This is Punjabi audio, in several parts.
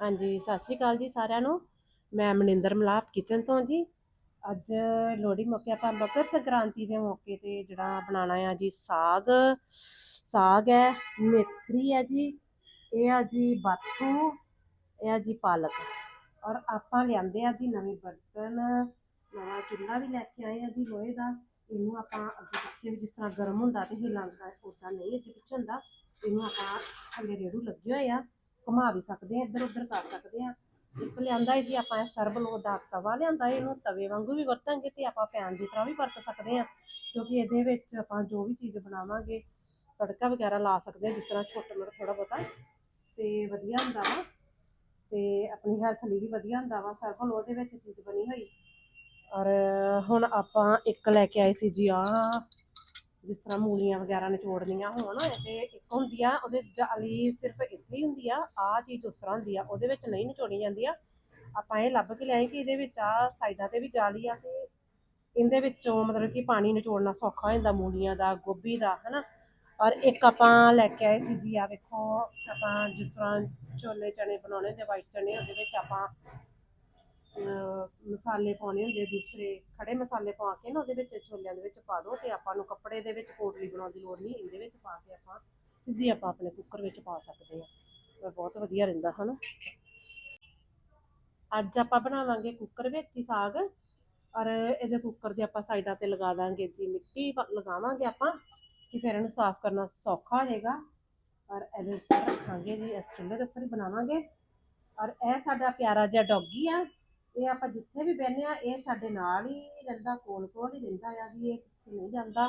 ਹਾਂਜੀ, ਸਤਿ ਸ਼੍ਰੀ ਅਕਾਲ ਜੀ ਸਾਰਿਆਂ ਨੂੰ। ਮੈਂ ਮਨਿੰਦਰ ਮਲਾਪ ਕਿਚਨ ਤੋਂ ਜੀ। ਅੱਜ ਲੋਹੜੀ ਮੌਕੇ ਆਪਾਂ ਮਕਰ ਸੰਕ੍ਰਾਂਤੀ ਦੇ ਮੌਕੇ ਤੇ ਜਿਹੜਾ ਬਣਾਉਣਾ ਆ ਜੀ, ਸਾਗ। ਸਾਗ ਹੈ, ਮੇਥਰੀ ਹੈ ਜੀ, ਇਹ ਆ ਜੀ ਬਾਥੂ, ਇਹ ਆ ਜੀ ਪਾਲਕ। ਔਰ ਆਪਾਂ ਲਿਆਂਦੇ ਆ ਜੀ ਨਵੇਂ ਬਰਤਨ, ਨਵਾਂ ਚੁੱਲ੍ਹਾ ਵੀ ਲੈ ਕੇ ਆਏ ਆ ਜੀ ਲੋਹੇ ਦਾ। ਇਹਨੂੰ ਆਪਾਂ ਅੱਗੇ ਪਿੱਛੇ ਵੀ ਜਿਸ ਤਰ੍ਹਾਂ ਗਰਮ ਹੁੰਦਾ ਤੇ ਹਿਲਾਉਂਦਾ ਉਦਾਂ ਨਹੀਂ ਅੱਗੇ ਪਿੱਛੇ ਹੁੰਦਾ। ਇਹਨੂੰ ਆਪਾਂ ਥੱਲੇ ਰੇੜੂ ਲੱਗੇ ਹੋਏ ਆ। ਘੁਮਾ ਵੀ ਸਕਦੇ ਆ ਇੱਧਰ ਉੱਧਰ ਕਰ ਸਕਦੇ ਆ। ਇੱਕ ਲਿਆਂਦਾ ਹੈ ਜੀ ਆਪਾਂ ਸਰਬਲੋ ਦਾ ਤਵਾ ਲਿਆਂਦਾ ਹੈ, ਇਹਨੂੰ ਤਵੇ ਵਾਂਗੂ ਵੀ ਵਰਤਾਂਗੇ ਤੇ ਆਪਾਂ ਪੈਨ ਦੀ ਤਰ੍ਹਾਂ ਵੀ ਵਰਤ ਸਕਦੇ ਆ। ਕਿਉਂਕਿ ਇਹਦੇ ਵਿੱਚ ਆਪਾਂ ਜੋ ਵੀ ਚੀਜ਼ ਬਣਾਵਾਂਗੇ ਤੜਕਾ ਵਗੈਰਾ ਲਾ ਸਕਦੇ ਆ ਜਿਸ ਤਰ੍ਹਾਂ ਛੋਟਾ ਮੋਟਾ ਥੋੜਾ ਬਹੁਤਾ। ਤੇ ਵਧੀਆ ਹੁੰਦਾ ਵਾ। ਤੇ ਆਪਣੀ ਹੈਲਥ ਲਈ ਵੀ ਵਧੀਆ ਹੁੰਦਾ ਵਾ ਸਰਬਲ ਉਹਦੇ ਵਿੱਚ ਚੀਜ਼ ਬਣੀ ਹੋਈ। ਔਰ ਹੁਣ ਆਪਾਂ ਇੱਕ ਲੈ ਕੇ ਆਏ ਸੀ ਜੀ ਆ ਜਿਸ ਤਰ੍ਹਾਂ ਮੂਲੀਆਂ ਵਗੈਰਾ ਨਿਚੋੜਨੀਆਂ ਹੋਣ, ਤੇ ਇੱਕ ਹੁੰਦੀ ਆ, ਉਹਦੇ ਜਾਲੀ ਸਿਰਫ ਇੱਥੇ ਹੀ ਹੁੰਦੀ ਆ ਆ ਚੀਜ਼ ਉਸ ਤਰ੍ਹਾਂ ਹੁੰਦੀ ਆ, ਉਹਦੇ ਵਿੱਚ ਨਹੀਂ ਨਿਚੋੜੀ ਜਾਂਦੀ ਆ। ਆਪਾਂ ਇਹ ਲੱਭ ਕੇ ਲਿਆਏ ਕਿ ਇਹਦੇ ਵਿੱਚ ਆ ਸਾਈਡਾਂ ਤੇ ਵੀ ਜਾਲੀ ਆ, ਤੇ ਇਹਦੇ ਵਿੱਚੋਂ ਮਤਲਬ ਕਿ ਪਾਣੀ ਨਿਚੋੜਨਾ ਸੌਖਾ ਹੋ ਜਾਂਦਾ, ਮੂਲੀਆਂ ਦਾ, ਗੋਭੀ ਦਾ, ਹਨਾ। ਔਰ ਇੱਕ ਆਪਾਂ ਲੈ ਕੇ ਆਏ ਸੀ ਜੀ ਆ ਵੇਖੋ, ਆਪਾਂ ਜਿਸ ਤਰ੍ਹਾਂ ਛੋਲੇ ਚਣੇ ਬਣਾਉਣੇ ਤੇ ਵਾਈਟ ਚਣੇ ਉਹਦੇ ਵਿੱਚ ਆਪਾਂ ਮਸਾਲੇ ਪਾਉਣੇ ਹੁੰਦੇ ਦੂਸਰੇ ਖੜੇ ਮਸਾਲੇ ਪਾ ਕੇ ਨਾ, ਉਹਦੇ ਵਿੱਚ ਛੋਲਿਆਂ ਦੇ ਵਿੱਚ ਪਾ ਦਿਓ ਤੇ ਆਪਾਂ ਨੂੰ ਕੱਪੜੇ ਦੇ ਵਿੱਚ ਕੋਟਲੀ ਬਣਾਉਣ ਦੀ ਲੋੜ ਨਹੀਂ, ਇਹਦੇ ਵਿੱਚ ਪਾ ਕੇ ਆਪਾਂ ਸਿੱਧੀ ਆਪਾਂ ਆਪਣੇ ਕੁੱਕਰ ਵਿੱਚ ਪਾ ਸਕਦੇ ਆ ਬਹੁਤ ਵਧੀਆ ਰਹਿੰਦਾ, ਹਨਾ? ਅੱਜ ਆਪਾਂ ਬਣਾਵਾਂਗੇ ਕੁੱਕਰ ਵਿੱਚ ਹੀ ਸਾਗ, ਔਰ ਇਹਦੇ ਕੁੱਕਰ ਦੇ ਆਪਾਂ ਸਾਈਡਾਂ ਤੇ ਲਗਾ ਦਾਂਗੇ ਜੀ ਮਿੱਟੀ ਲਗਾਵਾਂਗੇ ਆਪਾਂ, ਕਿ ਫਿਰ ਇਹਨੂੰ ਸਾਫ਼ ਕਰਨਾ ਸੌਖਾ ਹੋਏਗਾ। ਔਰ ਇਹਦੇ ਉੱਪਰ ਰੱਖਾਂਗੇ ਜੀ, ਇਸ ਚੁੱਲ੍ਹੇ ਦੇ ਉੱਪਰ ਹੀ ਬਣਾਵਾਂਗੇ। ਔਰ ਇਹ ਸਾਡਾ ਪਿਆਰਾ ਜਿਹਾ ਡੌਗੀ ਆ ਇਹ ਆਪਾਂ ਜਿੱਥੇ ਵੀ ਬਹਿੰਦੇ ਆ ਇਹ ਸਾਡੇ ਨਾਲ ਹੀ ਰਹਿੰਦਾ, ਕੋਲ ਕੋਲ ਹੀ ਰਹਿੰਦਾ ਆ ਜੀ ਇਹ ਕਿੱਥੇ ਨਹੀਂ ਜਾਂਦਾ।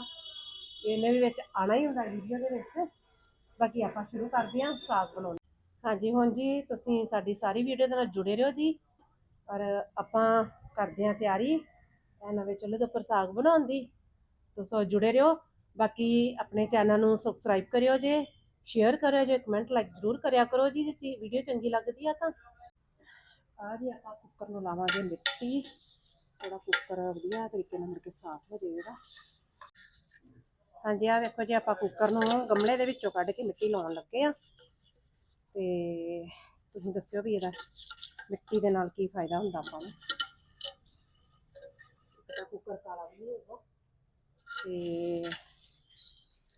ਇਹਨੇ ਵੀ ਵਿੱਚ ਆਣਾ ਹੀ ਹੁੰਦਾ ਵੀਡੀਓ ਦੇ ਵਿੱਚ। ਬਾਕੀ ਆਪਾਂ ਸ਼ੁਰੂ ਕਰਦੇ ਹਾਂ ਸਾਗ ਬਣਾਉਣਾ। ਹਾਂਜੀ, ਹੁਣ ਜੀ ਤੁਸੀਂ ਸਾਡੀ ਸਾਰੀ ਵੀਡੀਓ ਦੇ ਨਾਲ ਜੁੜੇ ਰਹੋ ਜੀ। ਔਰ ਆਪਾਂ ਕਰਦੇ ਹਾਂ ਤਿਆਰੀ। ਇਹ ਨਵੇਂ ਚੁੱਲ੍ਹੇ ਦੇ ਉੱਪਰ ਸਾਗ ਬਣਾਉਣ ਦੀ। ਤੁਸੀਂ ਜੁੜੇ ਰਹੋ। ਬਾਕੀ ਆਪਣੇ ਚੈਨਲ ਨੂੰ ਸਬਸਕ੍ਰਾਈਬ ਕਰਿਓ ਜੇ ਸ਼ੇਅਰ ਕਰਿਓ ਜੇ ਕਮੈਂਟ ਲਾਈਕ ਜ਼ਰੂਰ ਕਰਿਆ ਕਰੋ ਜੀ। ਜੇ ਵੀਡੀਓ ਚੰਗੀ ਲੱਗਦੀ ਆ ਤਾਂ ਆ ਜੀ ਆਪਾਂ ਕੁੱਕਰ ਨੂੰ ਲਾਵਾਂਗੇ ਮਿੱਟੀ। ਥੋੜਾ ਕੁੱਕਰ ਵਧੀਆ ਤਰੀਕੇ ਨਾਲ ਮੁੜ ਕੇ ਸਾਫ਼ ਹੋ ਜਾਏਗਾ। ਹਾਂਜੀ ਆ ਵੇਖੋ ਜੀ, ਆਪਾਂ ਕੁੱਕਰ ਨੂੰ ਗਮਲੇ ਦੇ ਵਿੱਚੋਂ ਕੱਢ ਕੇ ਮਿੱਟੀ ਲਾਉਣ ਲੱਗੇ ਆ ਤੇ ਤੁਸੀਂ ਦੱਸਿਓ ਵੀ ਇਹਦਾ ਮਿੱਟੀ ਦੇ ਨਾਲ ਕੀ ਫਾਇਦਾ ਹੁੰਦਾ ਆਪਾਂ ਨੂੰ। ਕੁੱਕਰ ਕਾਲਾ ਵੀ ਨਹੀਂ ਹੋਊਗਾ। ਤੇ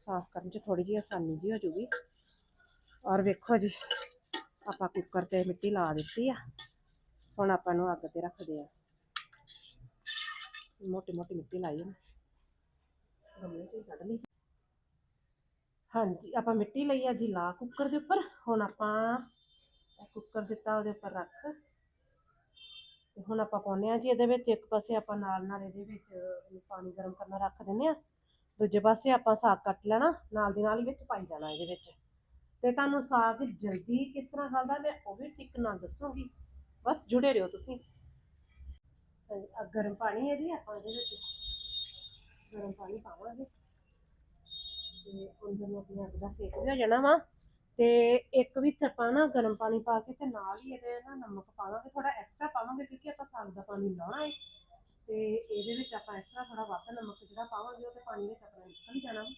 ਸਾਫ਼ ਕਰਨ 'ਚ ਥੋੜੀ ਜਿਹੀ ਆਸਾਨੀ ਜੀ ਹੋ ਜੂਗੀ ਔਰ ਵੇਖੋ ਜੀ, ਆਪਾਂ ਕੁੱਕਰ ਤੇ ਮਿੱਟੀ ਲਾ ਦਿੱਤੀ ਆ। ਹੁਣ ਆਪਾਂ ਨੂੰ ਅੱਗ ਤੇ ਰੱਖਦੇ ਆ। ਮੋਟੀ ਮੋਟੀ ਮਿੱਟੀ ਲਾਈ ਹੈ ਗਮਲੇ ਚ ਕੱਢ ਲਈ ਹਾਂਜੀ, ਆਪਾਂ ਮਿੱਟੀ ਲਈ ਆ ਜੀ ਲਾ ਕੁੱਕਰ ਦੇ ਉੱਪਰ। ਹੁਣ ਆਪਾਂ ਕੁੱਕਰ ਦਿੱਤਾ ਉਹਦੇ ਉੱਪਰ ਰੱਖ। ਤੇ ਹੁਣ ਆਪਾਂ ਪਾਉਂਦੇ ਆ ਜੀ ਇਹਦੇ ਵਿੱਚ। ਇੱਕ ਪਾਸੇ ਆਪਾਂ ਨਾਲ ਨਾਲ ਇਹਦੇ ਵਿੱਚ ਪਾਣੀ ਗਰਮ ਕਰਨਾ ਰੱਖ ਦਿੰਦੇ ਆ ਦੂਜੇ ਪਾਸੇ ਆਪਾਂ ਸਾਗ ਕੱਟ ਲੈਣਾ। ਨਾਲ ਦੀ ਨਾਲ ਵਿੱਚ ਪਾਈ ਜਾਣਾ ਇਹਦੇ ਵਿੱਚ। ਤੇ ਤੁਹਾਨੂੰ ਸਾਗ ਜਲਦੀ ਕਿਸ ਤਰ੍ਹਾਂ ਗਲਦਾ ਮੈਂ ਉਹ ਵੀ ਟਿਕ ਨਾਲ ਦੱਸੂਗੀ। ਬਸ ਜੁੜੇ ਰਹੋ ਤੁਸੀਂ। ਹਾਂਜੀ ਆਹ ਗਰਮ ਪਾਣੀ ਹੈ ਜੀ, ਆਪਾਂ ਇਹਦੇ ਵਿੱਚ ਗਰਮ ਪਾਣੀ ਪਾਵਾਂਗੇ। ਤੇ ਅੰਦਰ ਨੂੰ ਆਪਣੀ ਅੱਗ ਦਾ ਸੇਕ ਵੀ ਹੋ ਜਾਣਾ ਵਾ। ਤੇ ਇੱਕ ਵਿੱਚ ਆਪਾਂ ਨਾ ਗਰਮ ਪਾਣੀ ਪਾ ਕੇ ਤੇ ਨਾਲ ਹੀ ਇਹਦੇ ਨਾ ਨਮਕ ਪਾਵਾਂਗੇ ਥੋੜਾ ਐਕਸਟਰਾ ਪਾਵਾਂਗੇ ਕਿਉਂਕਿ ਆਪਾਂ ਸਾਗ ਦਾ ਪਾਣੀ ਲਾਉਣਾ ਹੈ ਤੇ ਇਹਦੇ ਵਿੱਚ ਆਪਾਂ ਐਕਸਟਰਾ ਥੋੜਾ ਵੱਧ ਨਮਕ ਜਿਹੜਾ ਪਾਵਾਂਗੇ, ਉਹ ਤੇ ਪਾਣੀ ਵਿੱਚ ਆਪਣਾ ਨਿਕਲ ਹੀ ਜਾਣਾ। ਵਾ।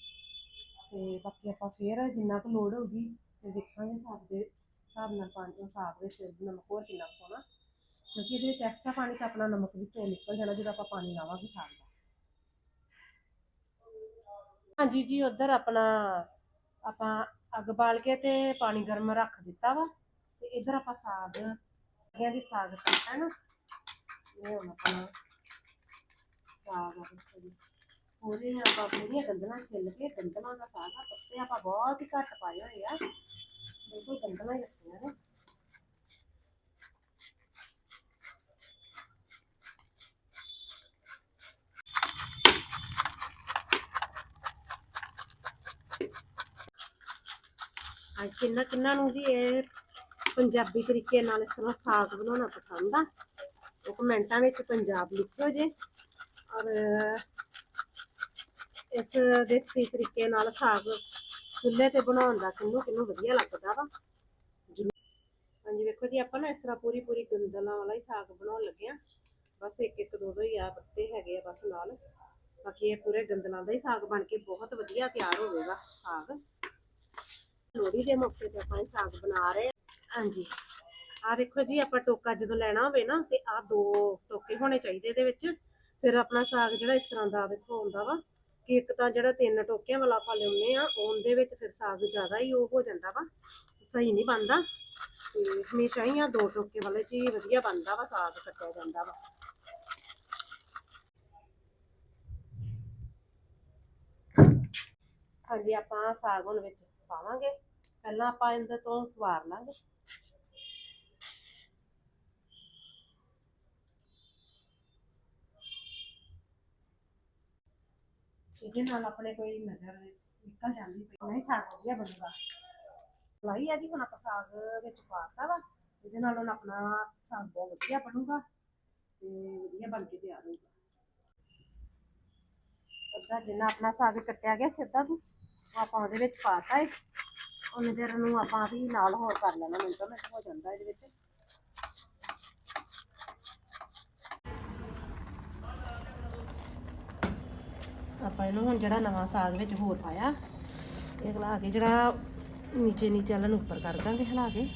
ਤੇ ਬਾਕੀ ਆਪਾਂ ਫੇਰ ਜਿੰਨਾ ਕੁ ਲੋੜ ਹੋਊਗੀ, ਤੇ ਦੇਖਾਂਗੇ ਸਾਗ ਦੇ ਹਿਸਾਬ ਨਾਲ ਪਾਣੀ ਉਹ ਸਾਗ ਵਿੱਚ ਨਮਕ ਹੋਰ ਕਿੰਨਾ ਕੁ ਪਾਉਣਾ। ਕਿਉਂਕਿ ਇਹਦੇ ਵਿੱਚ ਐਕਸਟਰਾ ਪਾਣੀ ਤਾਂ ਆਪਣਾ ਨਮਕ ਵਿੱਚੋਂ ਨਿਕਲ ਜਾਣਾ, ਜਦੋਂ ਆਪਾਂ ਪਾਣੀ ਲਾਵਾਂਗੇ ਸਾਗ ਦਾ। ਹਾਂਜੀ ਜੀ, ਉਧਰ ਆਪਣਾ, ਆਪਾਂ ਅੱਗ ਬਾਲ ਕੇ ਤੇ ਪਾਣੀ ਗਰਮ ਰੱਖ ਦਿੱਤਾ ਵਾ। ਤੇ ਇਧਰ ਆਪਾਂ ਸਾਗ ਇਹ ਦੀ ਸਾਗ ਕੱਟਾ ਨਾ। ਇਹ ਹੁਣ ਆਪਣਾ ਸਾਗ ਆ ਦੇਖੋ ਆਪਾਂ ਪੂਰੀਆਂ ਗੰਦਲਾਂ ਛਿੱਲ ਕੇ ਗੰਦਲਾਂ ਦਾ ਸਾਗ ਆ। ਪੱਤੇ ਆਪਾਂ ਬਹੁਤ ਹੀ ਘੱਟ ਪਾਏ ਹੋਏ ਆ। ਬਿਲਕੁਲ ਗੰਦਲਾਂ ਅੱਜ ਕਿੰਨਾ ਕਿੰਨਾ ਨੂੰ ਜੀ ਇਹ ਪੰਜਾਬੀ ਤਰੀਕੇ ਨਾਲ ਇਸ ਤਰ੍ਹਾਂ ਸਾਗ ਬਣਾਉਣਾ ਪਸੰਦ ਆ। ਉਹ ਕਮੈਂਟਾਂ ਵਿੱਚ ਪੰਜਾਬ ਲਿਖਿਓ ਜੇ। ਔਰ ਇਸ ਦੇਸੀ ਤਰੀਕੇ ਨਾਲ ਸਾਗ ਚੁੱਲ੍ਹੇ ਤੇ ਬਣਾਉਣ ਦਾ ਕਿੰਨੂੰ ਕਿੰਨੂੰ ਵਧੀਆ ਲੱਗਦਾ ਵਾ। ਜ਼ਰੂਰ। ਹਾਂਜੀ, ਵੇਖੋ ਜੀ, ਆਪਾਂ ਨਾ ਇਸ ਤਰ੍ਹਾਂ ਪੂਰੀ ਪੂਰੀ ਗੰਦਲਾਂ ਵਾਲਾ ਹੀ ਸਾਗ ਬਣਾਉਣ ਲੱਗੇ ਆ ਬਸ ਇੱਕ ਇੱਕ ਦੋ ਦੋ ਹੀ ਆ, ਪੱਤੇ ਹੈਗੇ ਆ ਬਸ ਨਾਲ। ਬਾਕੀ ਇਹ ਪੂਰੇ ਗੰਦਲਾਂ ਦਾ ਹੀ ਸਾਗ ਬਣ ਕੇ ਬਹੁਤ ਵਧੀਆ ਤਿਆਰ ਹੋਵੇਗਾ ਸਾਗ। ਲੋਹੜੀ ਦੇ ਮੌਕੇ ਤੇ ਆਪਾਂ ਇਹ ਸਾਗ ਬਣਾ ਰਹੇ ਹਾਂਜੀ। ਆ ਦੇਖੋ ਜੀ, ਆਪਾਂ ਟੋਕਾ ਜਦੋਂ ਲੈਣਾ ਹੋਵੇ ਨਾ, ਤੇ ਆ ਦੋ ਟੋਕੇ ਹੋਣੇ ਚਾਹੀਦੇ ਇਹਦੇ ਵਿੱਚ। ਫਿਰ ਆਪਣਾ ਸਾਗ ਜਿਹੜਾ ਇਸ ਤਰ੍ਹਾਂ ਦਾ ਵੇਖੋ ਆਉਂਦਾ ਵਾ। ਕਿ ਇੱਕ ਤਾਂ ਜਿਹੜਾ ਤਿੰਨ ਟੋਕਿਆਂ ਵਾਲਾ ਆਪਾਂ ਲਿਆਉਂਦੇ ਆ, ਉਹਦੇ ਵਿੱਚ ਫਿਰ ਸਾਗ ਜ਼ਿਆਦਾ ਹੀ ਉਹ ਹੋ ਜਾਂਦਾ ਵਾ, ਸਹੀ ਨਹੀਂ ਬਣਦਾ। ਤੇ ਹਮੇਸ਼ਾ ਹੀ ਆ ਦੋ ਟੋਕੇ ਵਾਲੇ 'ਚ ਹੀ ਵਧੀਆ ਬਣਦਾ ਵਾ, ਸਾਗ ਕੱਟਿਆ ਜਾਂਦਾ ਵਾ। ਹਾਂਜੀ, ਆਪਾਂ ਸਾਗ ਹੁਣ ਵਿੱਚ ਪਾਵਾਂਗੇ। ਪਹਿਲਾਂ ਆਪਾਂ ਇਹਦੇ ਤੋਂ ਵਾਰ ਲਾਂਗੇ। ਇਹਦੇ ਨਾਲ ਆਪਣੇ ਕੋਈ ਨਜ਼ਰ ਨਿਕਲ ਜਾਂਦੀ ਪਈ। ਨਹੀਂ, ਸਾਗ ਵਧੀਆ ਬਣੂਗਾ ਲਾਈ ਆ ਜੀ, ਹੁਣ ਆਪਾਂ ਸਾਗ ਵਿੱਚ ਪਾਤਾ ਵਾ। ਇਹਦੇ ਨਾਲ ਹੁਣ ਆਪਣਾ ਸਾਗ ਬਹੁਤ ਵਧੀਆ ਬਣੂਗਾ ਤੇ ਵਧੀਆ ਬਣ ਕੇ ਤਿਆਰ ਹੋਊਗਾ। ਅੱਧਾ ਜਿੰਨਾ ਆਪਣਾ ਸਾਗ ਕੱਟਿਆ ਗਿਆ ਸਿੱਧਾ ਨੂੰ ਆਪਾਂ ਉਹਦੇ ਵਿੱਚ ਪਾਤਾ ਹੈ ਉਹਨੇ ਦੇਰ ਨੂੰ ਆਪਾਂ ਵੀ ਨਾਲ ਹੋਰ ਕਰ ਲੈਣਾ ਮਿੰਟੋ ਮਿੰਟ ਹੋ ਜਾਂਦਾ ਇਹਦੇ ਵਿੱਚ। ਆਪਾਂ ਇਹਨੂੰ ਹੁਣ ਜਿਹੜਾ ਨਵਾਂ ਸਾਗ ਵਿੱਚ ਹੋਰ ਪਾਇਆ, ਇਹ ਹਿਲਾ ਕੇ ਜਿਹੜਾ ਨੀਚੇ ਨੀਚੇ ਵਾਲਾ ਨੂੰ ਉੱਪਰ ਕਰ ਦਾਂਗੇ, ਹਿਲਾ ਕੇ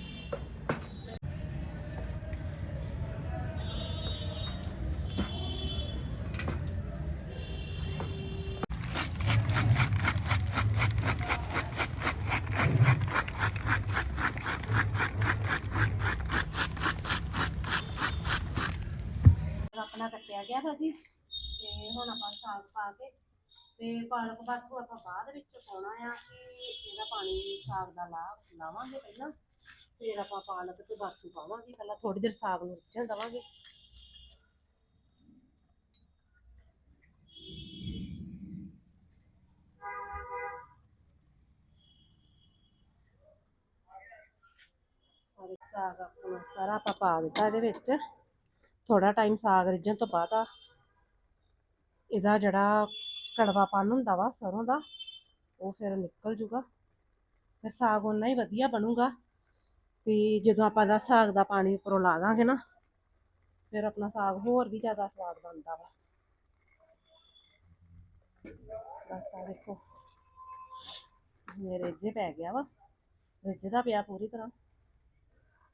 ਆਪਣਾ ਕੱਟਿਆ ਗਿਆ ਭਾਜੀ ਤੇ ਹੁਣ ਆਪਾਂ ਸਾਗ ਪਾ ਕੇ ਤੇ ਪਾਲਕ ਬਾਥੂ ਆਪਾਂ ਬਾਅਦ ਵਿੱਚ ਪਾਉਣਾ ਆ ਕਿ ਇਹਦਾ ਪਾਣੀ ਸਾਗ ਦਾ ਲਾ, ਲਾਵਾਂਗੇ ਪਹਿਲਾਂ। ਫਿਰ ਆਪਾਂ ਪਾਲਕ ਤੇ ਬਾਥੂ ਪਾਵਾਂਗੇ, ਪਹਿਲਾਂ ਥੋੜੀ ਦੇਰ ਸਾਗ ਨੂੰ ਰਿੱਝਣ ਦੇਵਾਂਗੇ। ਔਰ ਸਾਗ ਆਪਣਾ ਸਾਰਾ ਆਪਾਂ ਪਾ ਦਿੱਤਾ ਇਹਦੇ ਵਿੱਚ। ਥੋੜਾ ਟਾਈਮ ਸਾਗ ਰਿੱਝਣ ਤੋਂ ਬਾਅਦ ਆ। ਇਹਦਾ ਜਿਹੜਾ ਕੜਵਾਪਨ ਹੁੰਦਾ ਵਾ ਸਰੋਂ ਦਾ ਉਹ ਫਿਰ ਨਿਕਲ ਜੂਗਾ। ਫਿਰ ਸਾਗ ਉਨਾ ਹੀ ਵਧੀਆ ਬਣੂਗਾ। ਵੀ ਜਦੋਂ ਆਪਾਂ ਦਾ ਸਾਗ ਦਾ ਪਾਣੀ ਉੱਪਰੋਂ ਲਾ ਦਾਂਗੇ ਨਾ, ਫਿਰ ਆਪਣਾ ਸਾਗ ਹੋਰ ਵੀ ਜ਼ਿਆਦਾ ਸਵਾਦ ਬਣਦਾ ਵਾ। ਬਸ ਆ ਦੇਖੋ, ਮੇਰੇ ਰਿੱਝੇ ਪੈ ਗਿਆ ਵਾ। ਰਿੱਝਦਾ ਪਿਆ ਪੂਰੀ ਤਰ੍ਹਾਂ।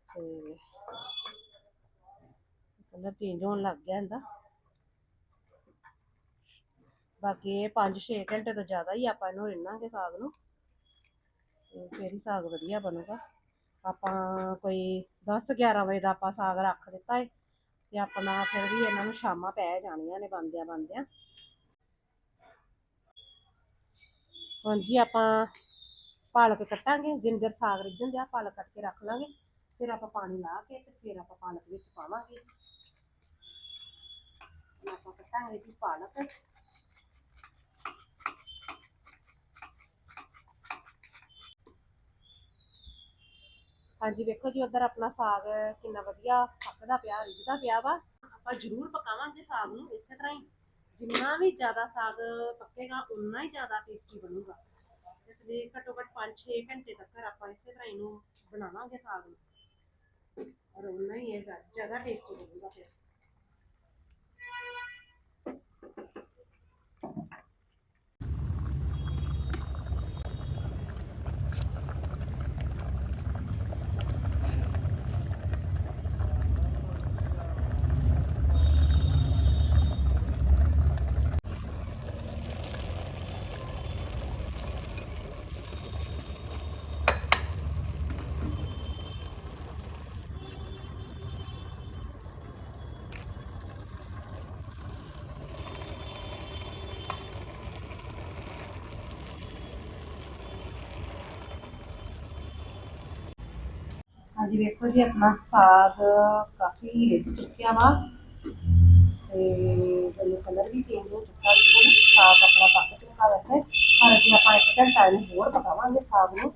ਤੇ ਕਲਰ ਚੇਂਜ ਹੋਣ ਲੱਗ ਗਿਆ ਇਹਦਾ। ਬਾਕੀ ਇਹ 5-6 ਘੰਟੇ ਤੋਂ ਜ਼ਿਆਦਾ ਹੀ ਆਪਾਂ ਇਹਨੂੰ ਰਿੰਨਾਂਗੇ ਸਾਗ ਨੂੰ। ਫਿਰ ਹੀ ਸਾਗ ਵਧੀਆ ਬਣੂਗਾ। ਆਪਾਂ ਕੋਈ 10-11 ਵਜੇ ਦਾ ਆਪਾਂ ਸਾਗ ਰੱਖ ਦਿੱਤਾ ਹੈ ਤੇ ਆਪਣਾ ਫਿਰ ਵੀ ਇਹਨਾਂ ਨੂੰ ਸ਼ਾਮਾਂ ਪੈ ਜਾਣੀਆਂ ਨੇ ਬੰਦਿਆਂ ਬੰਦਿਆਂ। ਹਾਂਜੀ, ਆਪਾਂ ਪਾਲਕ ਕੱਟਾਂਗੇ ਜਿੰਨੇ ਸਾਗ ਰਿੱਝਣ ਦਿਆ ਪਾਲਕ ਕੱਟ ਕੇ ਰੱਖ ਲਾਂਗੇ। ਫਿਰ ਆਪਾਂ ਪਾਣੀ ਲਾ ਕੇ ਤੇ ਫਿਰ ਆਪਾਂ ਪਾਲਕ ਵਿੱਚ ਪਾਵਾਂਗੇ। ਆਪਾਂ ਕੱਟਾਂਗੇ ਜੀ ਪਾਲਕ। ਹਾਂਜੀ, ਵੇਖੋ ਜੀ, ਉਧਰ ਆਪਣਾ ਸਾਗ ਕਿੰਨਾ ਵਧੀਆ ਪੱਕਦਾ ਪਿਆ, ਰਿੱਝਦਾ ਪਿਆ ਵਾ। ਆਪਾਂ ਜ਼ਰੂਰ ਪਕਾਵਾਂਗੇ ਸਾਗ ਨੂੰ ਇਸੇ ਤਰ੍ਹਾਂ ਹੀ। ਜਿੰਨਾ ਵੀ ਜ਼ਿਆਦਾ ਸਾਗ ਪੱਕੇਗਾ ਉਨਾ ਹੀ ਜ਼ਿਆਦਾ ਟੇਸਟੀ ਬਣੂਗਾ। ਇਸ ਲਈ ਘੱਟੋ ਘੱਟ 5-6 ਘੰਟੇ ਤੱਕ ਆਪਾਂ ਇਸੇ ਤਰ੍ਹਾਂ ਇਹਨੂੰ ਬਣਾਵਾਂਗੇ ਸਾਗ ਨੂੰ। ਔਰ ਉਨਾ ਹੀ ਇਹ ਜ਼ਿਆਦਾ ਟੇਸਟੀ ਬਣੂਗਾ ਫਿਰ। ਹਾਂਜੀ ਵੇਖੋ ਜੀ, ਆਪਣਾ ਸਾਗ ਕਾਫੀ ਰਿੱਝ ਚੁੱਕਿਆ ਵਾ ਤੇ ਇਹਦਾ ਕਲਰ ਵੀ ਚੇਂਜ ਹੋ ਚੁੱਕਾ ਦੇਖੋ ਸਾਗ ਆਪਣਾ ਪੱਕ ਚੁੱਕਾ ਵੈਸੇ, ਪਰ ਜੇ ਆਪਾਂ ਇੱਕ ਘੰਟਾ ਇਹਨੂੰ ਹੋਰ ਪਕਾਵਾਂਗੇ ਸਾਗ ਨੂੰ।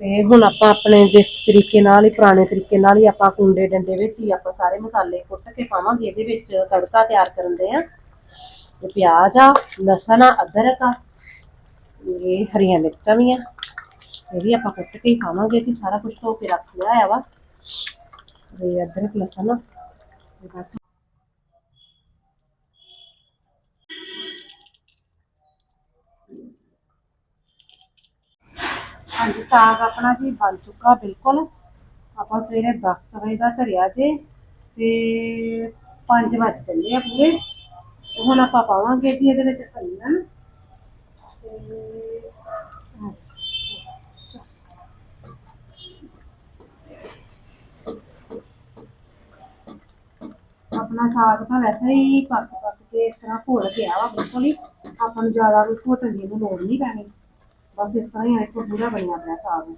ਤੇ ਹੁਣ ਆਪਾਂ ਆਪਣੇ ਜਿਸ ਤਰੀਕੇ ਨਾਲ ਹੀ, ਪੁਰਾਣੇ ਤਰੀਕੇ ਨਾਲ ਹੀ ਆਪਾਂ ਕੁੰਡੇ ਡੰਡੇ ਵਿੱਚ ਹੀ ਆਪਾਂ ਸਾਰੇ ਮਸਾਲੇ ਕੁੱਟ ਕੇ ਪਾਵਾਂਗੇ, ਇਹਦੇ ਵਿੱਚ ਤੜਕਾ ਤਿਆਰ ਕਰਨ ਦੇ ਆ। ਤੇ ਪਿਆਜ਼ ਆ, ਲਸਣ ਆ, ਅਦਰਕ ਆ ਇਹ ਹਰੀਆਂ ਮਿਰਚਾਂ ਵੀ ਆ। ਇਹ ਵੀ ਆਪਾਂ ਕੁੱਟ ਕੇ ਹੀ ਖਾਵਾਂਗੇ, ਅਸੀਂ ਸਾਰਾ ਕੁਝ ਧੋ ਕੇ ਰੱਖ ਲਿਆ ਆ ਵਾ। ਤੇ ਅਦਰਕ, ਲਸਣ ਬਸ। ਹਾਂਜੀ, ਸਾਗ ਆਪਣਾ ਜੀ ਬਣ ਚੁੱਕਾ ਬਿਲਕੁਲ। ਆਪਾਂ ਸਵੇਰੇ 10 ਵਜੇ ਦਾ ਧਰਿਆ ਜੇ, ਤੇ 5 ਵਜੇ ਚੱਲੇ ਆ ਪੂਰੇ। ਹੁਣ ਆਪਾਂ ਪਾਵਾਂਗੇ ਜੀ ਇਹਦੇ ਵਿੱਚ ਫਲੀਆਂ ਤੇ ਆਪਣਾ ਸਾਗ ਤਾਂ ਵੈਸੇ ਹੀ ਪੱਕ ਪੱਕ ਕੇ ਇਸ ਤਰ੍ਹਾਂ ਘੁਲ ਗਿਆ ਵਾ ਬਿਲਕੁਲ ਹੀ। ਆਪਾਂ ਨੂੰ ਜ਼ਿਆਦਾ ਕੋਈ ਘੋਟਣ ਦੀ ਇਹਨੂੰ ਲੋੜ ਨਹੀਂ ਪੈਣੀ। ਬਸ ਇਸ ਤਰ੍ਹਾਂ ਹੀ ਇੱਕ ਪੂਰਾ ਬਣਿਆ ਪਿਆ ਸਾਗ।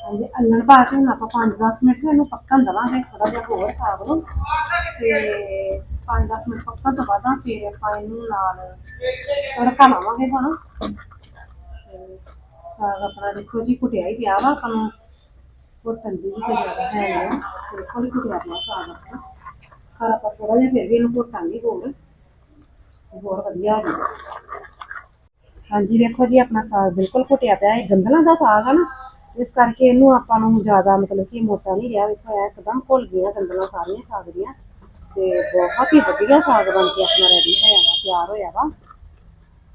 ਹਾਂਜੀ ਅੱਲਣ ਪਾ ਕੇ ਹੁਣ ਆਪਾਂ 5-10 ਮਿੰਟ ਇਹਨੂੰ ਪੱਕਣ ਦੇਵਾਂਗੇ ਥੋੜਾ ਜਿਹਾ ਹੋਰ ਸਾਗ ਨੂੰ। ਤੇ 5-10 ਮਿੰਟ ਪੱਕਣ ਤੋਂ ਬਾਅਦ ਨਾ ਫਿਰ ਆਪਾਂ ਇਹਨੂੰ ਨਾਲ ਤੜਕਾ ਲਾਵਾਂਗੇ ਹੁਣ। ਸਾਗ ਆਪਣਾ ਦੇਖੋ ਜੀ ਕੁਟਿਆ ਹੀ ਪਿਆ ਵਾ, ਆਪਾਂ ਨੂੰ ਘੁੱਟਣ ਦੀ ਵੀ ਕੋਈ ਜ਼ਿਆਦਾ ਹੈ ਨਹੀਂ ਤੇ ਥੋੜੀ ਕੁਟਿਆ ਪਿਆ ਸਾਗ ਆਪਣਾ। ਪਰ ਆਪਾਂ ਥੋੜਾ ਜਿਹਾ ਫਿਰ ਵੀ ਇਹਨੂੰ ਘੁੱਟਾਂਗੇ ਹੋਰ। ਹੋਰ ਵਧੀਆ ਹੋ ਜਾਊਗਾ ਹਾਂਜੀ, ਦੇਖੋ ਜੀ ਆਪਣਾ ਸਾਗ ਬਿਲਕੁਲ ਘੁੱਟਿਆ ਪਿਆ, ਇਹ ਗੰਦਲਾਂ ਦਾ ਸਾਗ ਆ ਨਾ, ਇਸ ਕਰਕੇ ਇਹਨੂੰ ਆਪਾਂ ਨੂੰ ਜ਼ਿਆਦਾ ਮਤਲਬ ਕਿ ਮੋਟਾ ਨਹੀਂ ਰਿਹਾ, ਵੇਖੋ ਇਹ ਇੱਕਦਮ ਘੁਲ ਗਈਆਂ ਗੰਦਲਾਂ ਸਾਰੀਆਂ ਸਾਗ ਦੀਆਂ। ਤੇ ਬਹੁਤ ਹੀ ਵਧੀਆ ਸਾਗ ਬਣ ਕੇ ਆਪਣਾ ਰੈਡੀ ਹੋਇਆ ਵਾ, ਤਿਆਰ ਹੋਇਆ ਵਾ।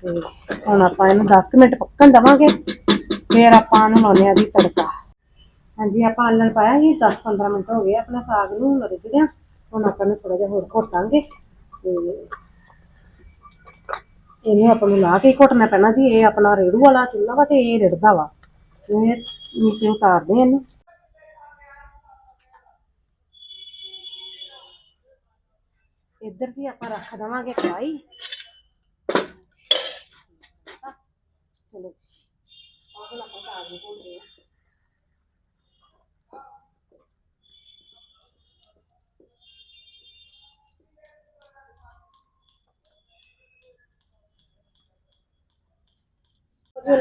ਤੇ ਹੁਣ ਆਪਾਂ ਇਹਨੂੰ 10 ਮਿੰਟ ਪੱਕਣ ਦਵਾਂਗੇ। ਫਿਰ ਆਪਾਂ ਇਹਨੂੰ ਲਾਉਂਦੇ ਆ ਜੀ ਤੜਕਾ। ਹਾਂਜੀ, ਆਪਾਂ ਆਲਣ ਪਾਇਆ ਸੀ 10-15 ਮਿੰਟ ਹੋ ਗਏ ਆਪਣਾ ਸਾਗ ਨੂੰ ਰਿੱਝਦਿਆਂ ਹੁਣ ਆਪਾਂ ਨੂੰ ਥੋੜਾ ਜਿਹਾ ਹੋਰ ਘੋਟਾਂਗੇ ਤੇ ਇਹਨੂੰ ਆਪਾਂ ਨੂੰ ਲਾ ਕੇ ਹੀ ਪੈਣਾ ਜੀ। ਇਹ ਆਪਣਾ ਰੇੜੂ ਵਾਲਾ ਚੁੱਲ੍ਹਾ ਵਾ ਤੇ ਇਹ ਰਿੜਦਾ ਵਾ। ਇਹ ਨੀਚੇ ਉਤਾਰਦੇ ਇਹਨੂੰ। ਇੱਧਰ ਦੀ ਆਪਾਂ ਰੱਖ ਦੇਵਾਂਗੇ ਕੜਾਈ ਚਲੋ ਜੀ। ਆਹ ਹੁਣ ਆਪਾਂ ਸਾਗ ਨੂੰ ਜੋ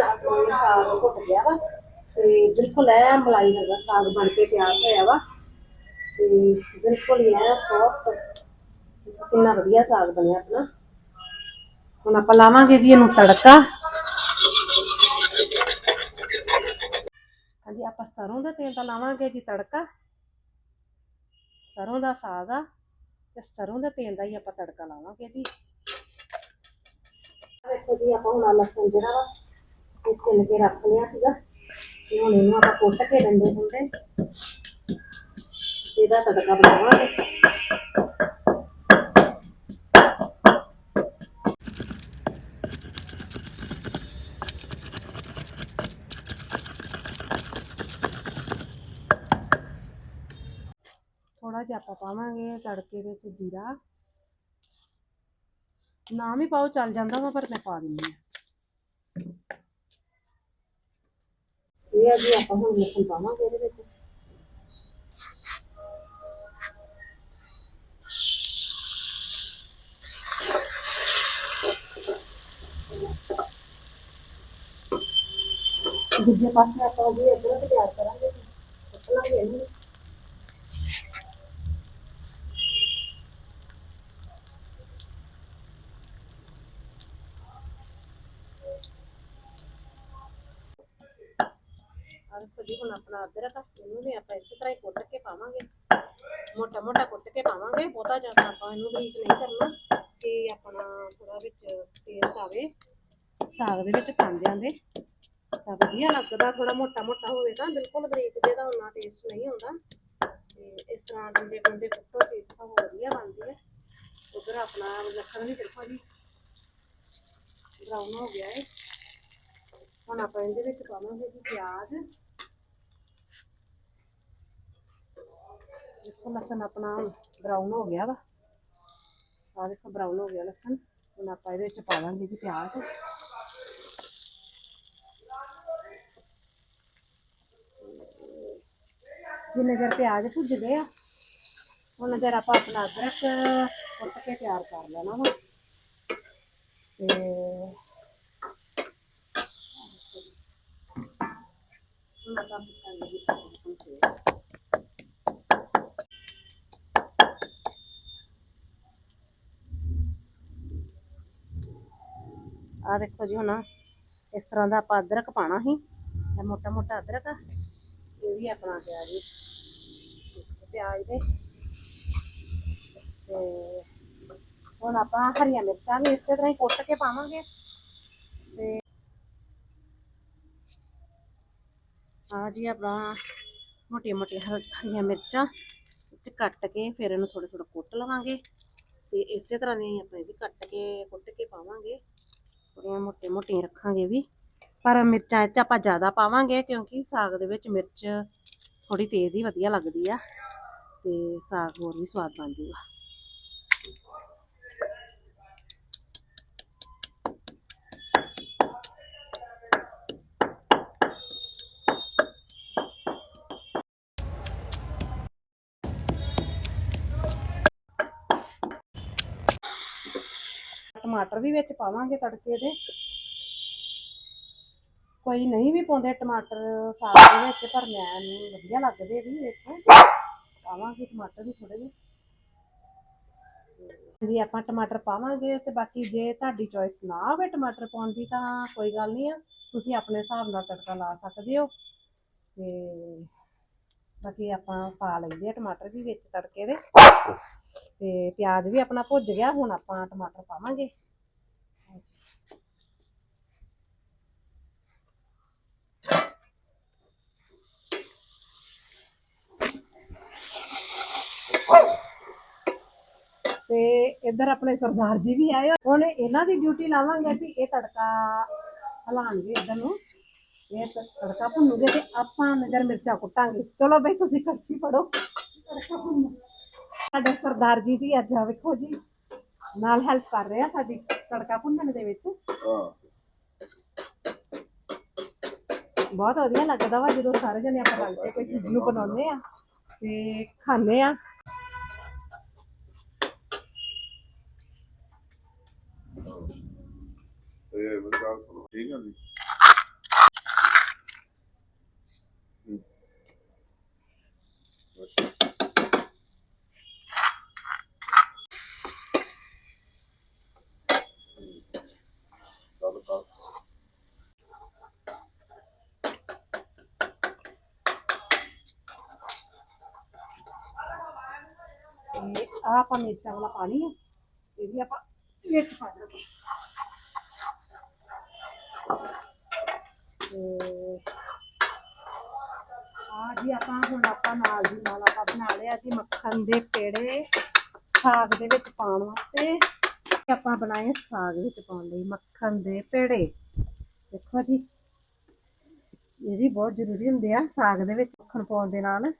ਆਪਣੇ ਸਾਗ ਘੁੱਟ ਗਿਆ ਵਾ ਤੇ ਬਿਲਕੁਲ ਐ ਮਲਾਈ ਵਰਗਾ ਸਾਗ ਬਣ ਕੇ ਤਿਆਰ ਹੋਇਆ ਵਾ ਤੇ ਬਿਲਕੁਲ ਹੀ ਐ ਸੌਫਟ ਕਿੰਨਾ ਵਧੀਆ ਸਾਗ ਬਣਿਆ ਆਪਣਾ। ਹੁਣ ਆਪਾਂ ਲਾਵਾਂਗੇ ਜੀ ਇਹਨੂੰ ਤੜਕਾ। ਹਾਂਜੀ ਆਪਾਂ ਸਰੋਂ ਦਾ ਤੇਲ ਦਾ ਲਾਵਾਂਗੇ ਜੀ ਤੜਕਾ। ਸਰੋਂ ਦਾ ਸਾਗ ਆ ਤੇ ਸਰੋਂ ਦਾ ਤੇਲ ਦਾ ਹੀ ਆਪਾਂ ਤੜਕਾ ਲਾਵਾਂਗੇ ਜੀ। ਵੇਖੋ ਜੀ, ਆਪਾਂ ਹੁਣ ਲਸਣ ਜਿਹੜਾ ਵਾ, ਇਹ ਛਿੱਲ ਕੇ ਰੱਖ ਲਿਆ ਸੀਗਾ। ਤੇ ਹੁਣ ਇਹਨੂੰ ਆਪਾਂ ਕੁੱਟ ਕੇ ਡੰਡੇ ਹੁੰਦੇ ਇਹਦਾ ਤੜਕਾ ਬਣਾਵਾਂਗੇ। ਥੋੜਾ ਜਿਹਾ ਆਪਾਂ ਪਾਵਾਂਗੇ ਤੜਕੇ ਵਿੱਚ ਜੀਰਾ ਨਾ ਵੀ ਪਾਓ ਚੱਲ ਜਾਂਦਾ ਵਾ ਪਰ ਮੈਂ ਪਾ ਦਿੰਦੀ ਹਾਂ ਇਹ ਆ ਜੀ ਆਪਾਂ ਹੁਣ ਲਸਣ ਪਾਵਾਂਗੇ ਇਹਦੇ ਵਿੱਚ ਦੂਜੇ ਪਾਸੇ ਆਪਾਂ ਜੀ ਅਦਰਕ ਤਿਆਰ ਕਰਾਂਗੇ ਕੱਟ ਲਾਂਗੇ ਇਹਨੂੰ ਆਹ ਦੇਖੋ ਜੀ ਹੁਣ ਆਪਣਾ ਅਦਰਕ ਆ ਇਹਨੂੰ ਵੀ ਆਪਾਂ ਇਸੇ ਤਰ੍ਹਾਂ ਹੀ ਕੁੱਟ ਕੇ ਪਾਵਾਂਗੇ। ਮੋਟਾ ਮੋਟਾ ਕੁੱਟ ਕੇ ਪਾਵਾਂਗੇ। ਬਹੁਤਾ ਜ਼ਿਆਦਾ ਆਪਾਂ ਇਹਨੂੰ ਬਰੀਕ ਨਹੀਂ ਕਰਨਾ ਕਿ ਆਪਣਾ ਥੋੜਾ ਵਿੱਚ ਟੇਸਟ ਆਵੇ। ਸਾਗ ਦੇ ਵਿੱਚ ਖਾਂਦਿਆਂ ਦੇ। ਤਾਂ ਵਧੀਆ ਲੱਗਦਾ ਥੋੜਾ ਮੋਟਾ ਮੋਟਾ ਹੋਵੇ ਤਾਂ। ਬਿਲਕੁਲ ਬਰੀਕ ਜਿਹਦਾ ਉਹਨਾਂ ਟੇਸਟ ਨਹੀਂ ਆਉਂਦਾ। ਤੇ ਇਸ ਤਰ੍ਹਾਂ ਡੰਡੇ ਡੰਡੇ ਕੁੱਟੋ ਟੇਸਟ ਤਾਂ ਹੋਰ ਵਧੀਆ ਬਣਦੀ ਹੈ। ਉਧਰ ਆਪਣਾ ਲੱਖਣ ਵੀ ਦੇਖੋ ਜੀ। ਬਰਾਊਨ ਹੋ ਗਿਆ ਹੈ ਹੁਣ ਆਪਾਂ ਇਹਦੇ ਵਿੱਚ ਪਾਵਾਂਗੇ ਜੀ ਪਿਆਜ਼। ਦੇਖੋ ਲਸਣ ਆਪਣਾ ਬਰਾਊਨ ਹੋ ਗਿਆ ਵਾ ਆਹ ਦੇਖੋ ਬਰਾਊਨ ਹੋ ਗਿਆ ਲਸਣ ਹੁਣ ਆਪਾਂ ਇਹਦੇ ਵਿੱਚ ਪਾ ਦਾਂਗੇ ਜੀ ਪਿਆਜ਼ ਜਿੰਨੇ ਚਿਰ ਪਿਆਜ਼ ਭੁੱਜਦੇ ਆ ਉਹਨਾਂ ਚਿਰ ਆਪਾਂ ਆਪਣਾ ਅਦਰਕ ਕੁੱਟ ਕੇ ਤਿਆਰ ਕਰ ਲੈਣਾ ਵਾ ਤੇ ਹੁਣ ਆਪਾਂ ਪਕਾਂਗੇ ਜੀ ਸਰਸੋਂ ਦਾ ਤੇਲ। ਆਹ ਦੇਖੋ ਜੀ ਹੁਣ ਇਸ ਤਰ੍ਹਾਂ ਦਾ ਆਪਾਂ ਅਦਰਕ ਪਾਣਾ ਸੀ ਇਹ ਮੋਟਾ ਮੋਟਾ ਅਦਰਕ ਆ ਇਹ ਵੀ ਆਪਣਾ ਪਿਆ ਜੀ। ਪਿਆਜ਼ ਦੇ। ਤੇ ਹੁਣ ਆਪਾਂ ਹਰੀਆਂ ਮਿਰਚਾਂ ਵੀ ਇਸੇ ਤਰ੍ਹਾਂ ਹੀ ਕੁੱਟ ਕੇ ਪਾਵਾਂਗੇ। ਤੇ ਆ ਜੀ ਆਪਣਾ ਮੋਟੀਆਂ ਮੋਟੀਆਂ ਹਰ- ਹਰੀਆਂ ਮਿਰਚਾਂ ਵਿੱਚ ਕੱਟ ਕੇ ਫਿਰ ਇਹਨੂੰ ਥੋੜਾ ਥੋੜਾ ਕੁੱਟ ਲਵਾਂਗੇ। ਤੇ ਇਸੇ ਤਰ੍ਹਾਂ ਨਹੀਂ ਆਪਾਂ ਇਹ ਵੀ ਕੱਟ ਕੇ, ਕੁੱਟ ਕੇ ਪਾਵਾਂਗੇ। ਥੋੜੀਆਂ ਮੋਟੀਆਂ ਮੋਟੀਆਂ ਰੱਖਾਂਗੇ ਵੀ। ਪਰ ਮਿਰਚਾਂ ਇਹ 'ਚ ਆਪਾਂ ਜ਼ਿਆਦਾ ਪਾਵਾਂਗੇ ਕਿਉਂਕਿ ਸਾਗ ਦੇ ਵਿੱਚ ਮਿਰਚ ਥੋੜੀ ਤੇਜ਼ ਹੀ ਵਧੀਆ ਲੱਗਦੀ ਆ ਤੇ ਸਾਗ ਹੋਰ ਵੀ ਸਵਾਦ ਬਣ ਜੂਗਾ। ਟਮਾਟਰ ਵੀ ਵਿੱਚ ਪਾਵਾਂਗੇ ਤੜਕੇ ਦੇ। ਕੋਈ ਨਹੀਂ ਵੀ ਪਾਉਂਦੇ ਟਮਾਟਰ ਸਾਗ ਦੇ ਵਿੱਚ, ਪਰ ਮੈਨੂੰ ਵਧੀਆ ਲੱਗਦੇ ਵੀ ਵਿੱਚ। ਪਾਵਾਂਗੇ ਟਮਾਟਰ ਵੀ ਥੋੜੇ ਜਿਹੇ। ਜੀ ਆਪਾਂ ਟਮਾਟਰ ਪਾਵਾਂਗੇ ਤੇ ਬਾਕੀ ਜੇ ਤੁਹਾਡੀ ਚੋਇਸ ਨਾ ਹੋਵੇ ਟਮਾਟਰ ਪਾਉਣ ਦੀ ਤਾਂ ਕੋਈ ਗੱਲ ਨਹੀਂ ਆ। ਤੁਸੀਂ ਆਪਣੇ ਹਿਸਾਬ ਨਾਲ ਤੜਕਾ ਲਾ ਸਕਦੇ ਹੋ। ਤੇ ਬਾਕੀ ਆਪਾਂ ਪਾ ਲਈਦੇ ਆ ਟਮਾਟਰ ਵੀ ਵਿੱਚ ਤੜਕੇ ਦੇ। ਤੇ ਪਿਆਜ਼ ਵੀ ਆਪਣਾ ਭੁੱਜ ਗਿਆ, ਹੁਣ ਆਪਾਂ ਟਮਾਟਰ ਪਾਵਾਂਗੇ। ਤੇ ਇੱਧਰ ਆਪਣੇ ਸਰਦਾਰ ਜੀ ਵੀ ਆਏ ਹੋਏ। ਹੁਣ ਇਹਨਾਂ ਦੀ ਡਿਊਟੀ ਲਾਵਾਂਗੇ ਵੀ ਇਹ ਤੜਕਾ ਹਲਾਣਗੇ ਇੱਧਰ ਨੂੰ ਇਹ ਤ- ਤੜਕਾ ਭੁੰਨੂਗੇ ਤੇ ਆਪਾਂ ਨਜ਼ਰ ਮਿਰਚਾਂ ਕੁੱਟਾਂਗੇ ਚਲੋ ਬਈ ਤੁਸੀਂ ਕੜਛੀ ਫੜੋ ਤੜਕਾ ਭੁੰਨੋ ਸਾਡੇ ਸਰਦਾਰ ਜੀ ਦੀ ਅੱਜ ਆ ਵੇਖੋ ਜੀ ਨਾਲ ਹੈਲਪ ਕਰ ਰਹੇ ਆ ਸਾਡੀ ਤੜਕਾ ਭੁੰਨਣ ਦੇ ਵਿੱਚ। ਬਹੁਤ ਵਧੀਆ ਲੱਗਦਾ ਵਾ ਜਦੋਂ ਸਾਰੇ ਜਣੇ ਆਪਾਂ ਰਲ ਕੇ ਕੋਈ ਚੀਜ਼ ਨੂੰ ਬਣਾਉਂਦੇ ਆ ਤੇ ਖਾਂਦੇ ਆ। ਇਹ ਮੇਰੀ ਗੱਲ ਸੁਣੋ ਠੀਕ ਹੈ ਜੀ ਹਮ। ਅੱਛਾ। ਚੱਲ ਕਰ ਤੇ ਆਹ ਆਪਾਂ ਮਿਰਚਾਂ ਵਾਲਾ ਪਾਣੀ ਆ, ਇਹ ਵੀ ਆਪਾਂ ਵਿੱਚ ਪਾ ਦਾਂਗੇ ਆ ਜੀ ਆਪਾਂ ਹੁਣ ਆਪਾਂ ਨਾਲ ਦੀ ਨਾਲ ਆਪਾਂ ਬਣਾ ਲਿਆ ਜੀ ਮੱਖਣ ਦੇ ਪੇੜੇ ਸਾਗ ਦੇ ਵਿੱਚ ਪਾਉਣ ਵਾਸਤੇ। ਤੇ ਆਪਾਂ ਬਣਾਏ ਸਾਗ ਵਿੱਚ ਪਾਉਣ ਲਈ ਮੱਖਣ ਦੇ ਪੇੜੇ। ਦੇਖੋ ਜੀ, ਇਹ ਵੀ ਬਹੁਤ ਜ਼ਰੂਰੀ ਹੁੰਦੇ ਆ ਸਾਗ ਦੇ ਵਿੱਚ ਮੱਖਣ ਪਾਉਣ ਦੇ ਨਾਲ।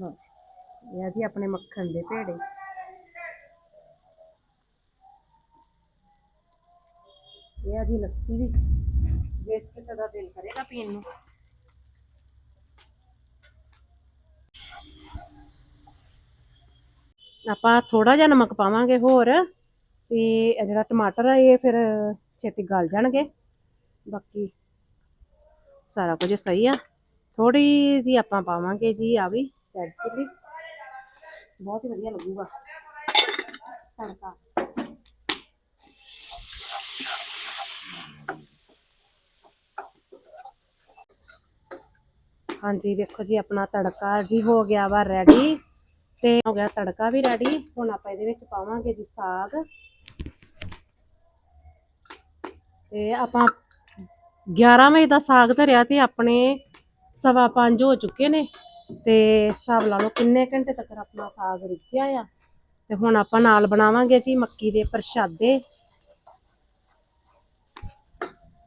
ਬਸ। ਇਹ ਆ ਜੀ ਆਪਣੇ ਮੱਖਣ ਦੇ ਪੇੜੇ ਇਹ ਆ ਜੀ ਲੱਸੀ ਵੀ ਜਿਸ ਕਿਸੇ ਦਾ ਦਿਲ ਕਰੇਗਾ ਪੀਣ ਨੂੰ। ਆਪਾਂ ਥੋੜਾ ਜਿਹਾ ਨਮਕ ਪਾਵਾਂਗੇ ਹੋਰ। ਤੇ ਇਹ ਜਿਹੜਾ ਟਮਾਟਰ ਆ, ਇਹ ਫਿਰ ਛੇਤੀ ਗਲ ਜਾਣਗੇ। ਬਾਕੀ ਸਾਰਾ ਕੁਝ ਸਹੀ ਆ। ਥੋੜੀ ਜੀ ਆਪਾਂ ਪਾਵਾਂਗੇ ਜੀ, ਆ ਵੀ। ਰੈਡ ਚਿੱਲੀ ਬਹੁਤ ਹੀ ਵਧੀਆ ਲੱਗੂਗਾ। ਤੜਕਾ। ਹਾਂਜੀ ਦੇਖੋ ਜੀ, ਆਪਣਾ ਤੜਕਾ ਜੀ ਹੋ ਗਿਆ ਵਾ ਰੈਡੀ ਤੇ ਹੋ ਗਿਆ ਤੜਕਾ ਵੀ ਰੈਡੀ ਹੁਣ ਆਪਾਂ ਇਹਦੇ ਵਿੱਚ ਪਾਵਾਂਗੇ ਜੀ ਸਾਗ। ਤੇ ਆਪਾਂ 11 ਵਜੇ ਦਾ ਸਾਗ ਧਰਿਆ ਤੇ ਆਪਣੇ ਸਵਾ ਪੰਜ ਹੋ ਚੁੱਕੇ ਨੇ। ਤੇ ਹਿਸਾਬ ਲਾ ਲਓ ਕਿੰਨੇ ਘੰਟੇ ਤੱਕ ਆਪਣਾ ਸਾਗ ਰਿੱਝਿਆ ਆ। ਤੇ ਹੁਣ ਆਪਾਂ ਨਾਲ ਬਣਾਵਾਂਗੇ ਜੀ ਮੱਕੀ ਦੇ ਪ੍ਰਸ਼ਾਦੇ।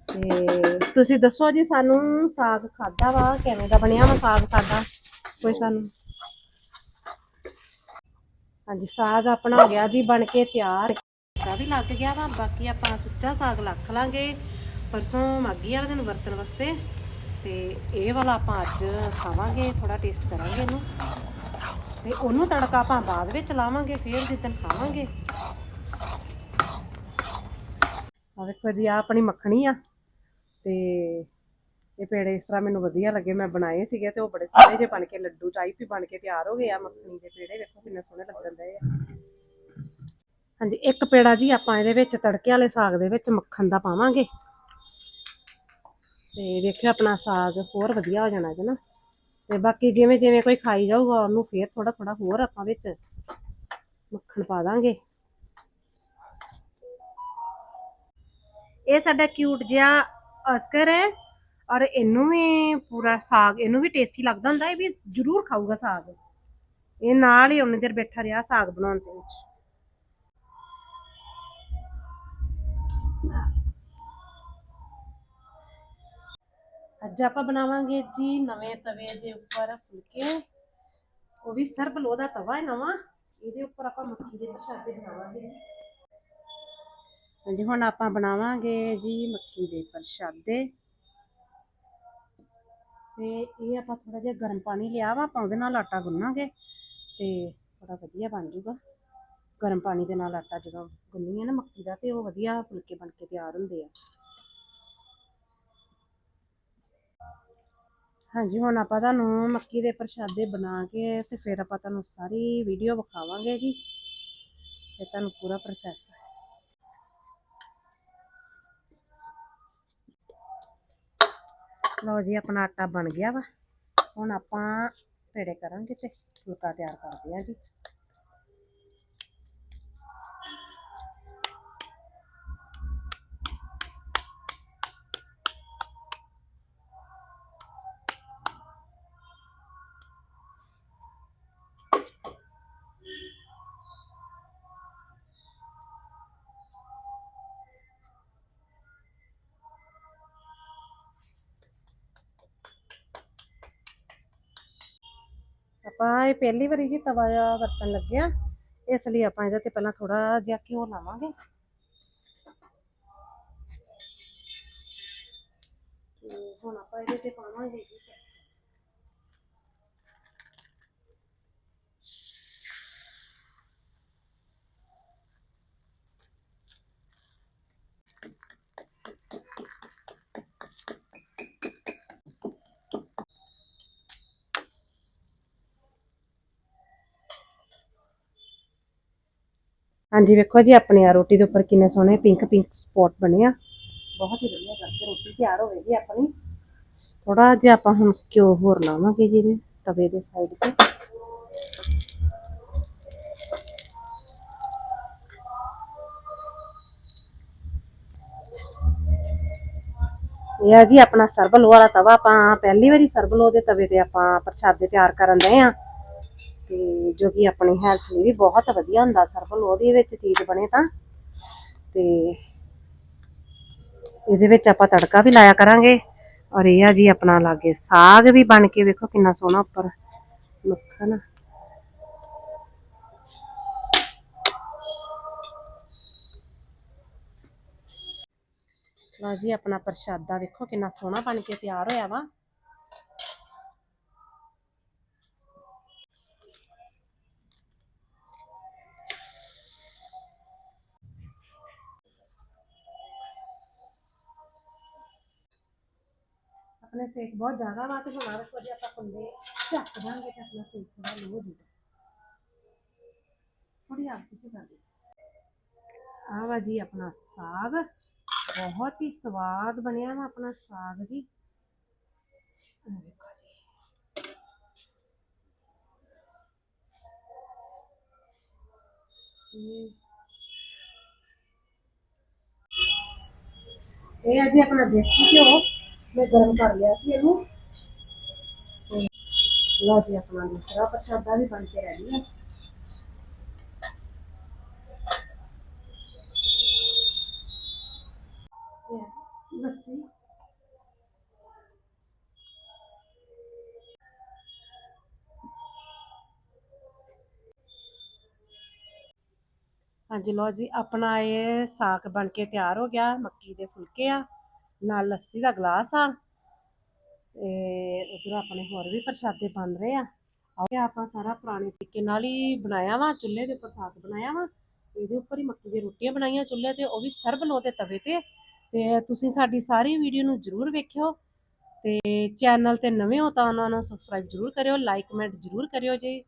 ਤੇ ਤੁਸੀਂ ਦੱਸੋ ਜੀ ਸਾਨੂੰ ਸਾਗ ਖਾਦਾ ਵਾ, ਕਿਵੇਂ ਦਾ ਬਣਿਆ ਵਾ ਸਾਗ ਸਾਡਾ? ਕੋਈ ਸਾਨੂੰ? ਹਾਂਜੀ, ਸਾਗ ਆਪਣਾ ਹੋ ਗਿਆ ਜੀ, ਬਣ ਕੇ ਤਿਆਰ। ਤਾਂ ਵੀ ਲੱਗ ਗਿਆ ਵਾ, ਬਾਕੀ ਆਪਾਂ ਸੁੱਚਾ ਸਾਗ ਲੱਖ ਲਾਂਗੇ। ਪਰਸੋਂ ਮਾਗੀ ਵਾਲੇ ਦਿਨ ਵਰਤਣ ਵਾਸਤੇ। ਤੇ ਇਹ ਵਾਲਾ ਆਪਾਂ ਅੱਜ ਖਾਵਾਂਗੇ ਥੋੜਾ ਟੇਸਟ ਕਰਾਂਗੇ ਇਹਨੂੰ। ਤੇ ਉਹਨੂੰ ਤੜਕਾ ਆਪਾਂ ਬਾਅਦ ਵਿੱਚ ਲਾਵਾਂਗੇ, ਫੇਰ ਜਿੱਦਣ ਖਾਵਾਂਗੇ। ਆ ਵੇਖੋ ਜੀ ਆ ਆਪਣੀ ਮੱਖਣੀ ਆ। ਤੇ ਇਹ ਪੇੜੇ ਇਸ ਤਰ੍ਹਾਂ ਮੈਨੂੰ ਵਧੀਆ ਲੱਗੇ। ਮੈਂ ਬਣਾਏ ਸੀਗੇ ਤੇ ਉਹ ਬੜੇ ਸੋਹਣੇ ਜਿਹੇ ਬਣ ਕੇ, ਲੱਡੂ ਟਾਈਪ ਹੀ ਬਣ ਕੇ ਤਿਆਰ ਹੋ ਗਏ ਆ ਮੱਖਣੀ ਦੇ ਪੇੜੇ। ਵੇਖੋ ਕਿੰਨੇ ਸੋਹਣੇ ਲੱਗਣ ਦੇ ਆ। ਹਾਂਜੀ, ਇੱਕ ਪੇੜਾ ਜੀ ਆਪਾਂ ਇਹਦੇ ਵਿੱਚ ਤੜਕੇ ਵਾਲੇ ਸਾਗ ਦੇ ਵਿੱਚ ਮੱਖਣ ਦਾ ਪਾਵਾਂਗੇ। ਤੇ ਵੇਖਿਓ ਆਪਣਾ ਸਾਗ ਹੋਰ ਵਧੀਆ ਹੋ ਜਾਣਾ ਹੈ ਤੇ ਬਾਕੀ ਜਿਵੇਂ ਜਿਵੇਂ ਕੋਈ ਖਾਈ ਜਾਊਗਾ, ਉਹਨੂੰ ਫੇਰ ਥੋੜਾ ਥੋੜਾ ਹੋਰ ਆਪਾਂ ਵਿੱਚ ਮੱਖਣ ਪਾ ਦਾਂਗੇ। ਇਹ ਸਾਡਾ ਕਿਊਟ ਜਿਹਾ ਅਸਕਰ ਹੈ ਔਰ ਇਹਨੂੰ ਵੀ ਪੂਰਾ ਸਾਗ, ਇਹਨੂੰ ਵੀ ਟੇਸਟੀ ਲੱਗਦਾ ਹੁੰਦਾ, ਇਹ ਵੀ ਜ਼ਰੂਰ ਖਾਊਗਾ ਸਾਗ। ਇਹ ਨਾਲ ਹੀ ਉਹਨੇ ਦੇਰ ਬੈਠਾ ਰਿਹਾ ਸਾਗ ਬਣਾਉਣ ਦੇ ਵਿੱਚ। ਅੱਜ ਆਪਾਂ ਬਣਾਵਾਂਗੇ ਜੀ ਨਵੇਂ ਤਵੇ ਦੇ ਉੱਪਰ ਫੁਲਕੇ। ਉਹ ਵੀ ਸਰਬ ਲੋਹ ਦਾ ਤਵਾ ਹੈ ਨਵਾਂ। ਇਹਦੇ ਉੱਪਰ ਆਪਾਂ ਮੱਕੀ ਦੇ ਪ੍ਰਸ਼ਾਦੇ ਬਣਾਵਾਂਗੇ। ਜੀ ਹਾਂਜੀ, ਹੁਣ ਆਪਾਂ ਬਣਾਵਾਂਗੇ ਜੀ ਮੱਕੀ ਦੇ ਪ੍ਰਸ਼ਾਦੇ। ਤੇ ਇਹ ਆਪਾਂ ਥੋੜਾ ਜਿਹਾ ਗਰਮ ਪਾਣੀ ਲਿਆ ਵਾ, ਆਪਾਂ ਉਹਦੇ ਨਾਲ ਆਟਾ ਗੁੰਨਾਂਗੇ। ਤੇ ਥੋੜਾ ਵਧੀਆ ਬਣ ਜੂਗਾ। ਗਰਮ ਪਾਣੀ ਦੇ ਨਾਲ ਆਟਾ ਜਦੋਂ ਗੁੰਨੀਏ ਨਾ ਮੱਕੀ ਦਾ, ਤੇ ਉਹ ਵਧੀਆ ਫੁਲਕੇ ਬਣ ਕੇ ਤਿਆਰ ਹੁੰਦੇ ਆ। ਹਾਂਜੀ, ਹੁਣ ਆਪਾਂ ਤੁਹਾਨੂੰ ਮੱਕੀ ਦੇ ਪ੍ਰਸ਼ਾਦੇ ਬਣਾ ਕੇ ਤੇ ਫਿਰ ਆਪਾਂ ਤੁਹਾਨੂੰ ਸਾਰੀ ਵੀਡੀਓ ਵਿਖਾਵਾਂਗੇ ਜੀ। ਤੇ ਤੁਹਾਨੂੰ ਪੂਰਾ ਪ੍ਰੋਸੈਸ ਲਓ ਜੀ, ਆਪਣਾ ਆਟਾ ਬਣ ਗਿਆ ਵਾ। ਹੁਣ ਆਪਾਂ ਪੇੜੇ ਕਰਾਂਗੇ ਤੇ ਫੁਲਕਾ ਤਿਆਰ ਕਰਦੇ ਆ ਜੀ। ਆਪਾਂ ਇਹ ਪਹਿਲੀ ਵਾਰੀ ਜੀ ਤਵਾ ਜਿਹਾ ਵਰਤਣ ਲੱਗਿਆ ਇਸ ਲਈ ਆਪਾਂ ਇਹਦੇ ਤੇ ਪਹਿਲਾਂ ਥੋੜਾ ਜਿਹਾ ਘਿਓ ਲਾਵਾਂਗੇ। ਹੁਣ ਆਪਾਂ ਇਹਦੇ ਤੇ ਪਾਵਾਂਗੇ ਜੀ। ਹਾਂਜੀ, ਵੇਖੋ ਜੀ, ਆਪਣੇ ਆ ਰੋਟੀ ਦੇ ਉੱਪਰ ਕਿੰਨੇ ਸੋਹਣੇ ਪਿੰਕ ਪਿੰਕ ਸਪੌਟ ਬਣੇ ਆ। ਬਹੁਤ ਹੀ ਵਧੀਆ ਕਰਕੇ ਰੋਟੀ ਤਿਆਰ ਹੋਵੇਗੀ ਆਪਣੀ। ਥੋੜਾ ਜਿਹਾ ਆਪਾਂ ਹੁਣ ਘਿਓ ਹੋਰ ਲਾਵਾਂਗੇ ਜੀ ਤਵੇ ਦੇ ਸਾਈਡ ਤੇ। ਇਹ ਆ ਜੀ ਆਪਣਾ ਸਰਬਲੋ ਵਾਲਾ ਤਵਾ। ਆਪਾਂ ਪਹਿਲੀ ਵਾਰੀ ਸਰਬਲੋ ਦੇ ਤਵੇ ਤੇ ਆਪਾਂ ਪ੍ਰਸ਼ਾਦੇ ਤਿਆਰ ਕਰਨ ਦੇ ਆ। ਤੇ ਜੋ ਕਿ ਆਪਣੀ ਹੈਲਥ ਲਈ ਵੀ ਬਹੁਤ ਵਧੀਆ ਹੁੰਦਾ ਸਰਬਲ ਉਹਦੇ ਵਿੱਚ ਚੀਜ਼ ਬਣੇ ਤਾਂ। ਤੇ ਇਹਦੇ ਵਿੱਚ ਆਪਾਂ ਤੜਕਾ ਵੀ ਲਾਇਆ ਕਰਾਂਗੇ ਔਰ ਇਹ ਆ ਜੀ ਆਪਣਾ ਲਾਗੇ ਸਾਗ ਵੀ ਬਣ ਕੇ ਵੇਖੋ ਕਿੰਨਾ ਸੋਹਣਾ ਉੱਪਰ ਮੱਖਣ। ਲਓ ਜੀ, ਆਪਣਾ ਪ੍ਰਸ਼ਾਦਾ ਵੇਖੋ ਕਿੰਨਾ ਸੋਹਣਾ ਬਣ ਕੇ ਤਿਆਰ ਹੋਇਆ ਵਾ। ਆਪਣੇ ਸੇਕ ਬਹੁਤ ਜ਼ਿਆਦਾ ਵਾ ਤੇ ਹੁਣ ਆਹ ਵੇਖੋ ਜੀ ਆਪਾਂ ਕੁੰਡੇ ਝੱਕ ਦਾਂਗੇ ਤੇ ਆਪਣਾ ਸੇਕ ਥੋੜਾ ਲੋ ਹੋ ਜੂਗਾ ਥੋੜੀ ਆਪ ਕੁਝ ਕਰ ਦੇ ਆਹ ਵਾ ਜੀ ਆਪਣਾ ਸਾਗ ਬਹੁਤ ਹੀ ਸਵਾਦ ਬਣਿਆ ਵਾ ਮੈਂ ਗਰਮ ਕਰ ਲਿਆ ਸੀ ਇਹਨੂੰ। ਤੇ ਲਓ ਜੀ, ਆਪਣਾ ਦੂਸਰਾ ਪ੍ਰਸ਼ਾਦਾ ਵੀ ਬਣ ਕੇ ਰੈਡੀ ਹੈ ਲੱਸੀ। ਹਾਂਜੀ, ਲਓ ਜੀ, ਆਪਣਾ ਇਹ ਸਾਗ ਬਣ ਕੇ ਤਿਆਰ ਹੋ ਗਿਆ, ਮੱਕੀ ਦੇ ਫੁਲਕੇ ਆ। ਨਾਲ ਲੱਸੀ ਦਾ ਗਲਾਸ ਆ। ਤੇ ਉਧਰ ਆਪਣੇ ਹੋਰ ਵੀ ਪ੍ਰਸ਼ਾਦੇ ਬਣ ਰਹੇ ਆ। ਆਓ ਆਪਾਂ ਸਾਰਾ ਪੁਰਾਣੇ ਤਰੀਕੇ ਨਾਲ ਹੀ ਬਣਾਇਆ ਵਾ, ਚੁੱਲ੍ਹੇ ਦੇ ਉੱਪਰ ਸਾਗ ਬਣਾਇਆ ਵਾ। ਇਹਦੇ ਉੱਪਰ ਹੀ ਮੱਕੀ ਦੀਆਂ ਰੋਟੀਆਂ ਬਣਾਈਆਂ ਚੁੱਲ੍ਹੇ ਤੇ, ਉਹ ਵੀ ਸਰਬ ਲੋ ਦੇ ਤਵੇ ਤੇ। ਤੇ ਤੁਸੀਂ ਸਾਡੀ ਸਾਰੀ ਵੀਡੀਓ ਨੂੰ ਜਰੂਰ ਵੇਖਿਓ। ਤੇ ਚੈਨਲ ਤੇ ਨਵੇਂ ਹੋ ਤਾਂ ਉਹਨਾਂ ਨੂੰ ਸਬਸਕ੍ਰਾਈਬ ਜਰੂਰ ਕਰਿਓ ਲਾਈਕ ਕਮੈਂਟ ਜਰੂਰ ਕਰਿਓ ਜੀ।